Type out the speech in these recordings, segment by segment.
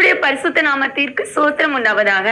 கர்த்தருடைய பரிசுத்த நாமத்திற்கு சோத்திரம் உண்டாவதாக.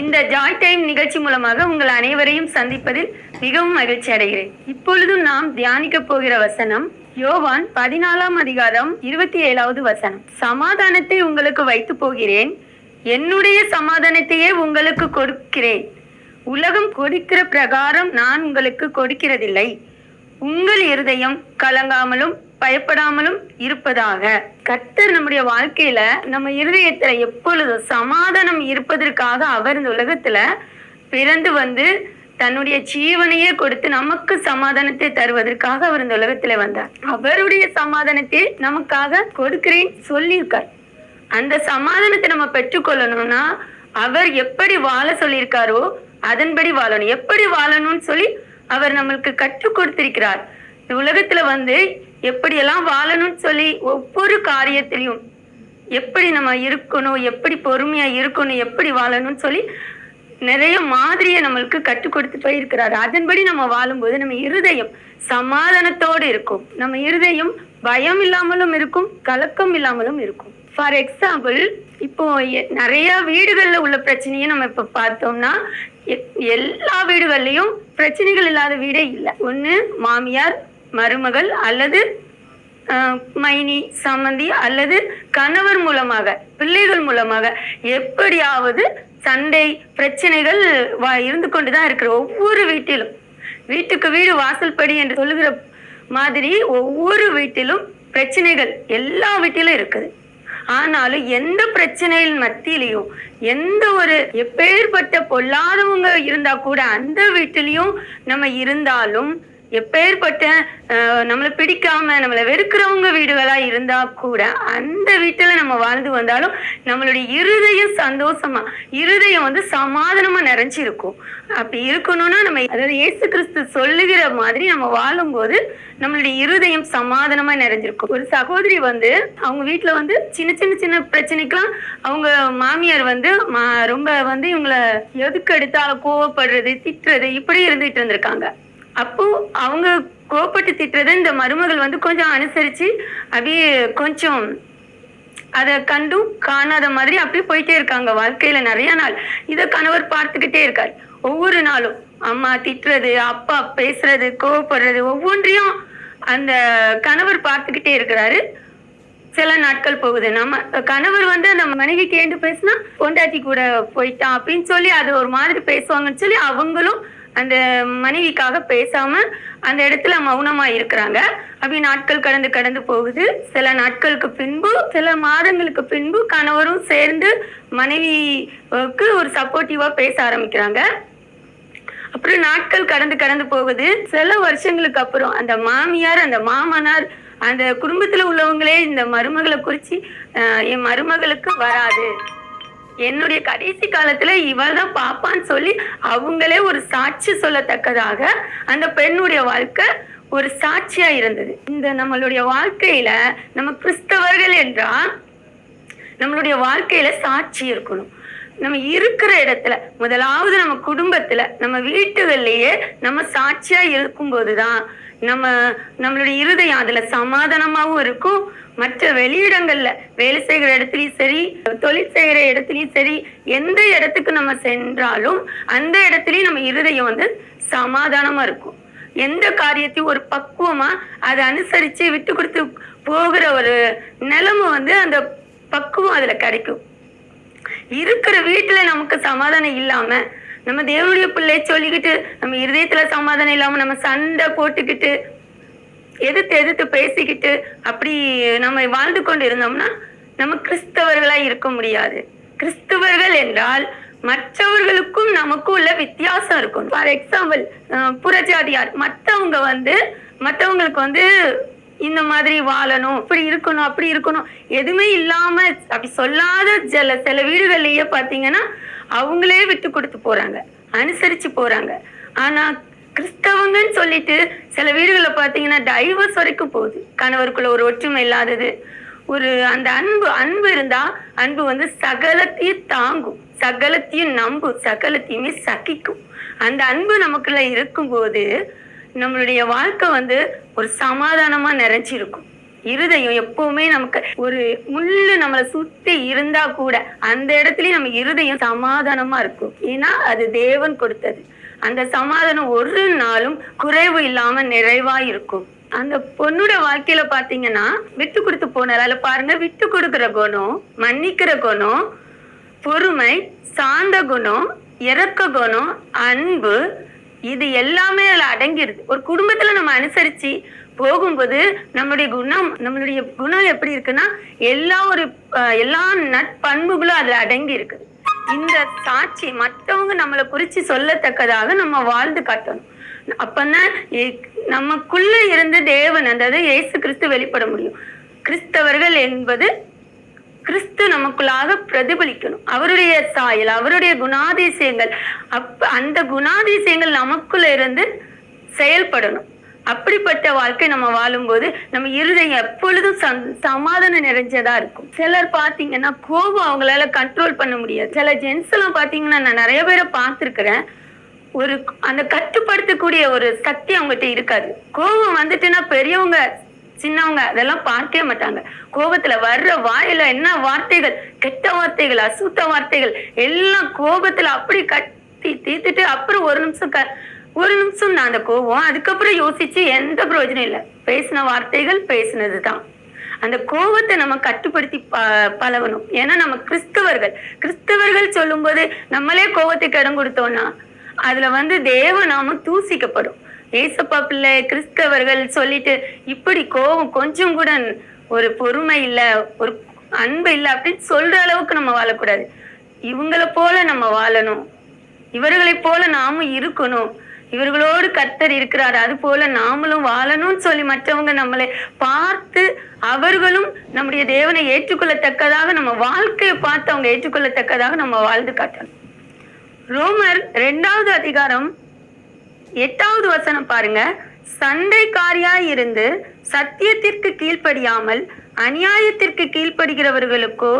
இந்த ஜாய் டைம் நிகழ்ச்சி மூலமாக உங்கள் அனைவரையும் சந்திப்பதில் மிகவும் மகிழ்ச்சி அடைகிறேன். இப்பொழுதும் நாம் தியானிக்க போகிற வசனம் யோவான் பதினாலாம் அதிகாரம் இருபத்தி ஏழாவது வசனம். சமாதானத்தை உங்களுக்கு வைத்து போகிறேன். என்னுடைய சமாதானத்தையே உங்களுக்கு கொடுக்கிறேன். உலகம் கொடுக்கிற பிரகாரம் நான் உங்களுக்கு கொடுக்கிறதில்லை. உங்கள் இருதயம் கலங்காமலும் பயப்படாமலும் இருப்பதாக. கர்த்தர் நம்முடைய வாழ்க்கையில நம்ம இருதயத்துல எப்பொழுதும் சமாதானம் இருப்பதற்காக அவர் இந்த உலகத்துல பிறந்து வந்து தன்னுடைய ஜீவனையே கொடுத்து நமக்கு சமாதானத்தை தருவதற்காக அவர் இந்த உலகத்துல வந்தார். அவருடைய சமாதானத்தை நமக்காக கொடுக்கிறேன் சொல்லியிருக்கார். அந்த சமாதானத்தை நம்ம பெற்றுக்கொள்ளணும்னா அவர் எப்படி வாழ சொல்லியிருக்காரோ அதன்படி வாழணும். எப்படி வாழணும்னு சொல்லி அவர் நம்மளுக்கு கற்றுக் கொடுத்திருக்கிறார். இந்த உலகத்துல வந்து எப்படியெல்லாம் வாழணும்னு சொல்லி ஒவ்வொரு காரியத்திலையும் எப்படி நம்ம இருக்கணும் எப்படி பொறுமையாக இருக்கணும் எப்படி வாழணும்னு சொல்லி நிறைய மாதிரியை நம்மளுக்கு கற்றுக் கொடுத்து போயிருக்கிறாரு. அதன்படி நம்ம வாழும்போது நம்ம இருதயம் சமாதானத்தோடு இருக்கும். நம்ம இருதயம் பயம் இல்லாமலும் இருக்கும் கலக்கம் இல்லாமலும் இருக்கும். ஃபார் எக்ஸாம்பிள் இப்போ நிறைய வீடுகளில் உள்ள பிரச்சனையை நம்ம இப்போ பார்த்தோம்னா எல்லா வீடுகள்லையும் பிரச்சனைகள் இல்லாத வீடே இல்லை. ஒன்று மாமியார் மருமகள் அல்லது மைனி சம்மந்தி அல்லது கணவர் மூலமாக பிள்ளைகள் மூலமாக எப்படியாவது சண்டை பிரச்சனைகள் வா- இருந்து கொண்டுதான் இருக்கிற ஒவ்வொரு வீட்டிலும் வீட்டுக்கு வீடு வாசல்படி என்று சொல்லுகிற மாதிரி ஒவ்வொரு வீட்டிலும் பிரச்சனைகள் எல்லா வீட்டிலும் இருக்குது. ஆனாலும் எந்த பிரச்சனையின் மத்தியிலையும் எந்த ஒரு எப்பேற்பட்ட பொல்லாதவங்க இருந்தா கூட அந்த வீட்டிலையும் நம்ம இருந்தாலும் எப்பேற்பட்ட நம்மளை பிடிக்காம நம்மளை வெறுக்கிறவங்க வீடுகளா இருந்தா கூட அந்த வீட்டுல நம்ம வாழ்ந்து வந்தாலும் நம்மளுடைய இருதயம் சந்தோஷமா இருதயம் வந்து சமாதானமா நிறைஞ்சிருக்கும். அப்படி இருக்கணும்னா நம்ம அதாவது இயேசு கிறிஸ்து சொல்லுகிற மாதிரி நம்ம வாழும்போது நம்மளுடைய இருதயம் சமாதானமா நிறைஞ்சிருக்கும். ஒரு சகோதரி வந்து அவங்க வீட்டுல வந்து சின்ன சின்ன சின்ன பிரச்சனைக்கெல்லாம் அவங்க மாமியார் வந்து ரொம்ப வந்து இவங்கள எதுக்கு எடுத்தாலும் கோவப்படுறது திட்டுறது? இப்படி இருந்துட்டு இருந்திருக்காங்க. அப்போ அவங்க கோபப்பட்டு திட்டுறதை இந்த மருமகள் வந்து கொஞ்சம் அனுசரிச்சு அப்படியே கொஞ்சம் அதை கண்டும் காணாத மாதிரி அப்படியே போயிட்டே இருக்காங்க வாழ்க்கையில நிறைய நாள். இதை கணவர் பார்த்துக்கிட்டே இருக்கார். ஒவ்வொரு நாளும் அம்மா திட்டுறது அப்பா பேசுறது கோவப்படுறது ஒவ்வொன்றையும் அந்த கணவர் பார்த்துக்கிட்டே இருக்கிறாரு. சில நாட்கள் போகுது. நம்ம கணவர் வந்து அந்த மனைவி கேண்டு பேசினா பொண்டாட்டி கூட போயிட்டான் அப்படின்னு சொல்லி அது ஒரு மாதிரி பேசுவாங்கன்னு சொல்லி அவங்களும் அந்த மனைவிக்காக பேசாம அந்த இடத்துல மௌனமா இருக்கிறாங்க. அப்படி நாட்கள் கடந்து கடந்து போகுது. சில நாட்களுக்கு பின்பு சில மாதங்களுக்கு பின்பு கணவரும் சேர்ந்து மனைவிக்கு ஒரு சப்போர்ட்டிவா பேச ஆரம்பிக்கிறாங்க. அப்புறம் நாட்கள் கடந்து கடந்து போகுது. சில வருஷங்களுக்கு அப்புறம் அந்த மாமியார் அந்த மாமனார் அந்த குடும்பத்துல உள்ளவங்களே இந்த மருமகளை குறிச்சு அஹ், என் மருமகளுக்கு வராது. என்னுடைய கடைசி காலத்துல இவர் தான் பாப்பான்னு சொல்லி அவங்களே ஒரு சாட்சி சொல்லத்தக்கதாக அந்த பெண்ணுடைய வாழ்க்கை ஒரு சாட்சியா இருந்தது. இந்த நம்மளுடைய வாழ்க்கையில நம்ம கிறிஸ்தவர்கள் என்றால் நம்மளுடைய வாழ்க்கையில சாட்சி இருக்கணும். நம்ம இருக்கிற இடத்துல முதலாவது நம்ம குடும்பத்துல நம்ம வீட்டுகள்லயே நம்ம சாட்சியா இருக்கும்போதுதான் நம்ம நம்மளுடைய இருதயம் அதுல சமாதானமாவும் இருக்கும். மற்ற வெளியிடங்கள்ல வேலை செய்கிற இடத்துலயும் சரி தொழில் செய்கிற இடத்துலயும் சரி எந்த இடத்துக்கு நம்ம சென்றாலும் அந்த இடத்துலயும் நம்ம இருதயம் வந்து சமாதானமா இருக்கும். எந்த காரியத்தையும் ஒரு பக்குவமா அதை அனுசரிச்சு விட்டு கொடுத்து போகிற ஒரு நிலைமை வந்து அந்த பக்குவம் அதுல கிடைக்கும். இருக்கிற வீட்டுல நமக்கு சமாதானம் இல்லாம நம்ம தேவனுடைய பிள்ளை சொல்லிக்கிட்டு நம்ம இருதயத்துல சமாதானம் இல்லாம நம்ம சண்டை போட்டுக்கிட்டு எதிர்த்து எதிர்த்து பேசிக்கிட்டு அப்படி நம்ம வாழ்ந்து கொண்டு இருந்தோம்னா நம்ம கிறிஸ்தவர்களா இருக்க முடியாது. கிறிஸ்தவர்கள் என்றால் மற்றவர்களுக்கும் நமக்கும் உள்ள வித்தியாசம் இருக்கும். ஃபார் எக்ஸாம்பிள் புறஜாதியார் மற்றவங்க வந்து மற்றவங்களுக்கு வந்து இந்த மாதிரி வாழணும் இப்படி இருக்கணும் அப்படி இருக்கணும். எதுவுமே இல்லாம அப்படி சொல்லாத சில சில வீடுகள்லயே பாத்தீங்கன்னா அவங்களே விட்டு கொடுத்து போறாங்க. அனுசரிச்சு போறாங்க. ஆனா கிறிஸ்தவங்கன்னு சொல்லிட்டு சில வீடுகளில் பார்த்தீங்கன்னா டைவர்ஸ் வரைக்கும் போகுது. கணவருக்குள்ள ஒரு ஒற்றுமை இல்லாதது. ஒரு அந்த அன்பு அன்பு இருந்தா அன்பு வந்து சகலத்தையும் தாங்கும். சகலத்தையும் நம்பும். சகலத்தையுமே சகிக்கும். அந்த அன்பு நமக்குள்ள இருக்கும்போது நம்மளுடைய வாழ்க்கை வந்து ஒரு சமாதானமா நிறைஞ்சிருக்கும். இருதயம் எப்பவுமே நமக்கு ஒரு முள்ளு நம்மளை சுத்தி இருந்தா கூட அந்த இடத்துலயும் நம்ம இருதயம் சமாதானமா இருக்கும். ஏன்னா அது தேவன் கொடுத்தது. அந்த சமாதானம் ஒரு நாளும் குறைவு இல்லாம நிறைவா இருக்கும். அந்த பொண்ணோட வாழ்க்கையில பாத்தீங்கன்னா விட்டு கொடுத்து போனால பாருங்க விட்டு கொடுக்கிற குணம் மன்னிக்கிற குணம் பொறுமை சாந்த குணம் இறக்க குணம் அன்பு இது எல்லாமே அதுல அடங்கிடுது ஒரு குடும்பத்துல நம்ம அனுசரிச்சு போகும்போது நம்மளுடைய குணம் நம்மளுடைய குணம் எப்படி இருக்குன்னா எல்லா ஒரு எல்லா நட்பண்புகளும் அதுல அடங்கி இருக்குது இந்த சாட்சி மற்றவங்க நம்மளை குறிச்சு சொல்லத்தக்கதாக நம்ம வாழ்ந்து காட்டணும். அப்பதான் எ- நமக்குள்ள இருந்து தேவன் அதாவது இயேசு கிறிஸ்து வெளிப்பட முடியும். கிறிஸ்தவர்கள் என்பது கிறிஸ்து நமக்குள்ளாக பிரதிபலிக்கணும். அவருடைய சாயல் அவருடைய குணாதிசயங்கள் அப்ப அந்த குணாதிசயங்கள் நமக்குள்ள இருந்து செயல்படணும். அப்படிப்பட்ட வாழ்க்கை நம்ம வாழும்போது நம்ம இருதயம் எப்பொழுதும் சந்- சமாதானம் நிறைஞ்சதா இருக்கும். சிலர் பாத்தீங்கன்னா கோபம் அவங்களால கண்ட்ரோல் பண்ண முடியாது. சில ஜென்ஸ் எல்லாம் பாத்தீங்கன்னா நான் நிறைய பேரை பார்த்துருக்குறேன். ஒரு அந்த கட்டுப்படுத்தக்கூடிய ஒரு சக்தி அவங்ககிட்ட இருக்காது. கோபம் வந்துட்டுன்னா பெரியவங்க சின்னவங்க அதெல்லாம் பார்க்கவே மாட்டாங்க. கோபத்துல வர்ற வாயில என்ன வார்த்தைகள்? கெட்ட வார்த்தைகள் அசுத்த வார்த்தைகள் எல்லாம் கோபத்துல அப்படி கட்டி தீர்த்துட்டு அப்புறம் ஒரு நிமிஷம் க ஒரு நிமிஷம் தான் அந்த கோபம் அதுக்கப்புறம் யோசிச்சு எந்த பிரயோஜனம் இல்லை. பேசின வார்த்தைகள் பேசினதுதான். அந்த கோபத்தை நம்ம கட்டுப்படுத்தி ப பழகணும். ஏன்னா நம்ம கிறிஸ்தவர்கள் கிறிஸ்தவர்கள் சொல்லும்போது நம்மளே கோபத்துக்கு இடம் கொடுத்தோம்னா அதுல வந்து தேவ நாமம் தூசிக்கப்படும். ஏசப்பா பிள்ளை கிறிஸ்தவர்கள் சொல்லிட்டு இப்படி கோபம் கொஞ்சம் கூட ஒரு பொறுமை இல்ல ஒரு அன்பு இல்ல அப்படின்னு சொல்ற அளவுக்கு நம்ம வாழக்கூடாது. இவங்கள போல நம்ம வாழணும். இவர்களை போல நாமும் இருக்கணும். இவர்களோடு கர்த்தர் இருக்கிறார். அது போல நாமளும் வாழணும்னு சொல்லி மற்றவங்க நம்மளை பார்த்து அவர்களும் நம்முடைய தேவனை ஏற்றுக்கொள்ளத்தக்கதாக நம்ம வாழ்க்கையை பார்த்து அவங்க ஏற்றுக்கொள்ளத்தக்கதாக நம்ம வாழ்ந்து காட்டணும். ரோமர் ரெண்டாவது அதிகாரம் எட்டாவது வசனம் பாருங்க. சண்டைக்காரியாய் இருந்து சத்தியத்திற்கு கீழ்ப்படியாமல் அநியாயத்திற்கு கீழ்ப்படுகிறவர்களுக்கோ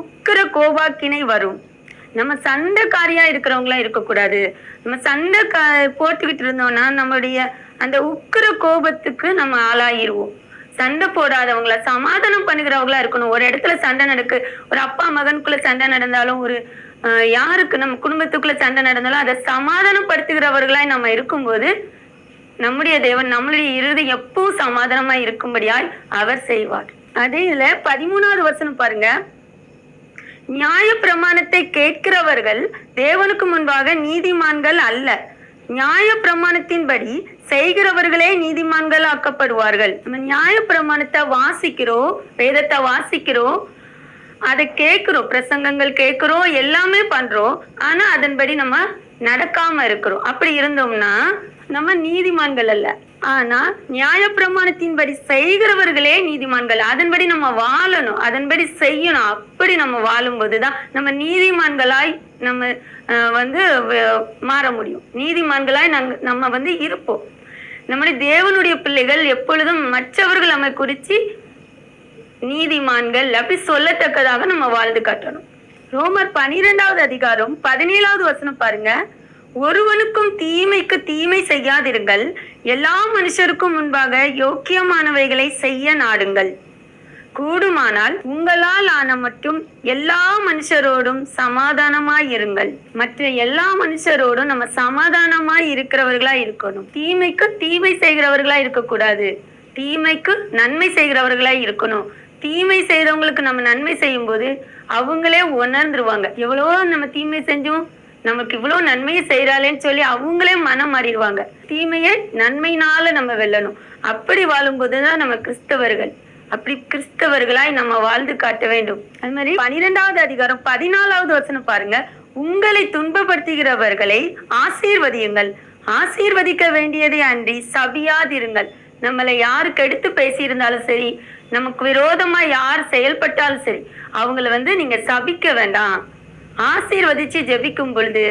உக்கிர கோபாக்கினை வரும். நம்ம சண்டைக்காரியா இருக்கிறவங்களா இருக்கக்கூடாது. நம்ம சண்டை கா போட்டுக்கிட்டு இருந்தோம்னா நம்மளுடைய அந்த உக்கிர கோபத்துக்கு நம்ம ஆளாயிருவோம் சண்டை போடாதவங்கள சமாதானம் பண்ணுகிறவங்களா இருக்கணும். ஒரு இடத்துல சண்டை நடக்கு ஒரு அப்பா மகனுக்குள்ள சண்டை நடந்தாலும் ஒரு அஹ், யாருக்கு நம்ம குடும்பத்துக்குள்ள சண்டை நடந்தாலும் அதை சமாதானப்படுத்துகிறவர்களாய் நம்ம இருக்கும்போது நம்முடைய தேவன் நம்மளுடைய இறுதி எப்பவும் சமாதானமா இருக்கும்படியாய் அவர் செய்வார். அதே இதுல பதிமூணாவது வசனம் பாருங்க. நியாய பிரமாணத்தை கேட்கிறவர்கள் தேவனுக்கு முன்பாக நீதிமான்கள் அல்ல. நியாய பிரமாணத்தின்படி செய்கிறவர்களே நீதிமான்கள் ஆக்கப்படுவார்கள். நம்ம நியாய பிரமாணத்தை வாசிக்கிறோம் வேதத்தை வாசிக்கிறோம் அதை கேட்கிறோம் பிரசங்கங்கள் கேட்கிறோம் எல்லாமே பண்றோம். ஆனா அதன்படி நம்ம நடக்காம இருக்கிறோம். அப்படி இருந்தோம்னா நம்ம நீதிமான்கள் அல்ல. ஆனா நியாயப்பிரமாணத்தின்படி செய்கிறவர்களே நீதிமான்கள். அதன்படி நம்ம வாழணும். அதன்படி செய்யணும். அப்படி நம்ம வாழும்போதுதான் நம்ம நீதிமான்களாய் நம்ம வந்து மாற முடியும். நீதிமான்களாய் நாங்க நம்ம வந்து இருப்போம். மாதிரி தேவனுடைய பிள்ளைகள் எப்பொழுதும் மற்றவர்கள் நம்மை குறித்து நீதிமான்கள் அப்படி சொல்லத்தக்கதாக நம்ம வாழ்ந்து காட்டணும். ரோமர் பனிரெண்டாவது அதிகாரம் பதினேழாவது வசனம் பாருங்க. ஒருவனுக்கும் தீமைக்கு தீமை செய்யாதிருங்கள். எல்லா மனுஷருக்கும் முன்பாக யோக்கியமானவைகளை செய்ய நாடுங்கள். கூடுமானால் உங்களால் ஆன மட்டும் எல்லா மனுஷரோடும் சமாதானமாய் இருங்கள். மற்ற எல்லா மனுஷரோடும் நம்ம சமாதானமாய் இருக்கிறவர்களா இருக்கணும். தீமைக்கு தீமை செய்கிறவர்களா இருக்கக்கூடாது. தீமைக்கு நன்மை செய்கிறவர்களா இருக்கணும். தீமை செய்யறவங்களுக்கு நம்ம நன்மை செய்யும் போது அவங்களே உணர்ந்துருவாங்க. எவ்வளோ நம்ம தீமை செஞ்சோம்? நமக்கு இவ்வளவு நன்மையை செய்யறாளேன்னு சொல்லி அவங்களே மனம் மாறிடுவாங்க. தீமையை நன்மையினால நம்ம வெல்லணும். அப்படி வாழும்போதுதான் நம்ம கிறிஸ்தவர்கள். அப்படி கிறிஸ்தவர்களாய் நம்ம வாழ்ந்து காட்ட வேண்டும். அது மாதிரி பனிரெண்டாவது அதிகாரம் பதினாலாவது வசனம் பாருங்க. உங்களை துன்பப்படுத்துகிறவர்களை ஆசீர்வதியுங்கள். ஆசீர்வதிக்க வேண்டியதை அன்றி சபியாதிருங்கள். நம்மளை யாரு கெடுத்து பேசியிருந்தாலும் சரி நமக்கு விரோதமா யார் செயல்பட்டாலும் சரி அவங்கள வந்து நீங்க சபிக்க வேண்டாம். ஆசீர்வதிச்சு ஜெபிக்கும் பொழுது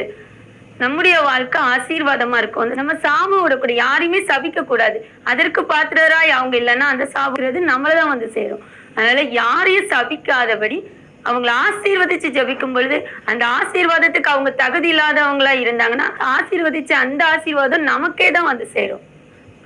நம்முடைய வாழ்க்கை ஆசீர்வாதமா இருக்கும். நம்ம சாபம் விடக்கூடாது. யாரையுமே சபிக்க கூடாது. அதற்கு பாத்திரராய் அவங்க இல்லைன்னா அந்த சாப்பிடுறது நம்மளதான் வந்து சேரும். அதனால யாரையும் சபிக்காதபடி அவங்கள ஆசீர்வதிச்சு ஜபிக்கும் பொழுது அந்த ஆசீர்வாதத்துக்கு அவங்க தகுதி இல்லாதவங்களா இருந்தாங்கன்னா ஆசீர்வதிச்சு அந்த ஆசீர்வாதம் நமக்கே தான் வந்து சேரும்.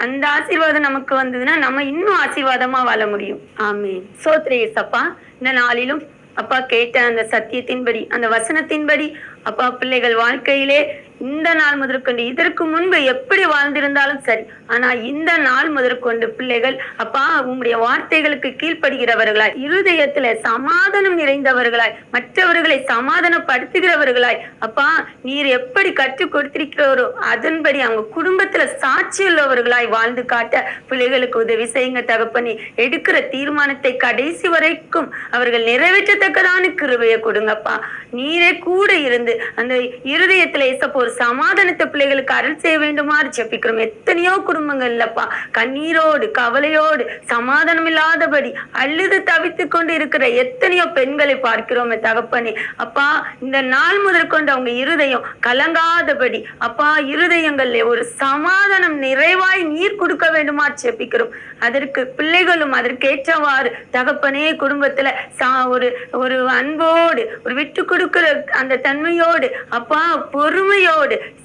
அந்த ஆசீர்வாதம் நமக்கு வந்ததுன்னா நம்ம இன்னும் ஆசீர்வாதமா வாழ முடியும். ஆமே சோத்ரே ஏசப்பா இந்த நாளிலும் அப்பா கேட்ட அந்த சத்தியத்தின்படி அந்த வசனத்தின்படி அப்பா பிள்ளைகள் வாழ்க்கையிலே இந்த நாள் முதற்கொண்டு இதற்கு முன்பு எப்படி வாழ்ந்திருந்தாலும் சரி. ஆனா இந்த நாள் முதற்கொண்டு பிள்ளைகள் அப்பா உங்களுடைய வார்த்தைகளுக்கு கீழ்ப்படுகிறவர்களாய் இருதயத்துல சமாதானம் நிறைந்தவர்களாய் மற்றவர்களை சமாதானப்படுத்துகிறவர்களாய் அப்பா நீர் எப்படி கற்றுக் கொடுத்திருக்கிறோரோ அதன்படி அவங்க குடும்பத்துல சாட்சி உள்ளவர்களாய் வாழ்ந்து காட்ட பிள்ளைகளுக்கு உதவி செய்யுங்க தகப்பனி. எடுக்கிற தீர்மானத்தை கடைசி வரைக்கும் அவர்கள் நிறைவேற்றத்தக்கதான கிருபையை கொடுங்கப்பா. நீரே கூட இருந்து அந்த இருதயத்துல இசப்போ ஒரு சமாதானத்தை பிள்ளைகளுக்கு அருள் செய்ய வேண்டுமாறு ஜெபிக்கிறோம். எத்தனையோ குடும்பங்கள் இல்லப்பா கண்ணீரோடு கவலையோடு சமாதானம் இல்லாதபடி அழுது தவித்துக் கொண்டு இருக்கிற எத்தனையோ பெண்களை பார்க்கிறோமே தகப்பனே. அப்பா இந்த நாள் முதற்கொண்டு அவங்க இருதயம் கலங்காதபடி அப்பா இருதயங்கள்ல ஒரு சமாதானம் நிறைவாய் நீர் கொடுக்க வேண்டுமா ஜெபிக்கிறோம். அதற்கு பிள்ளைகளும் அதற்கேற்றவாறு தகப்பனே குடும்பத்துல சா ஒரு ஒரு அன்போடு ஒரு விட்டு கொடுக்கிற அந்த தன்மையோடு அப்பா பொறுமையோடு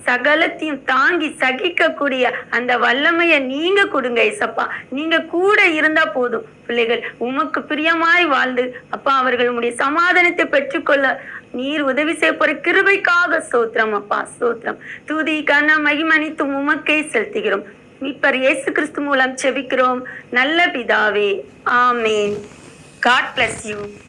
சகலத்தையும் தாங்கி சகிக்கக்கூடிய அந்த வல்லமையை நீங்க கொடுங்க இசப்பா நீங்க கூட இருந்தா போதும். பிள்ளைகள் உமக்கு பிரியமாய் வாழ்ந்து அப்பா அவர்கள் உம்முடைய சமாதானத்தை பெற்றுக்கொள்ள நீர் உதவி செய்ய போற கிருபைக்காக சோத்திரம் அப்பா சோத்திரம் தூதி கன மகிமணித்து உமக்கே செலுத்துகிறோம். மீட்பர் இயேசு கிறிஸ்து மூலம் செபிக்கிறோம். நல்ல பிதாவே ஆமேன். God bless you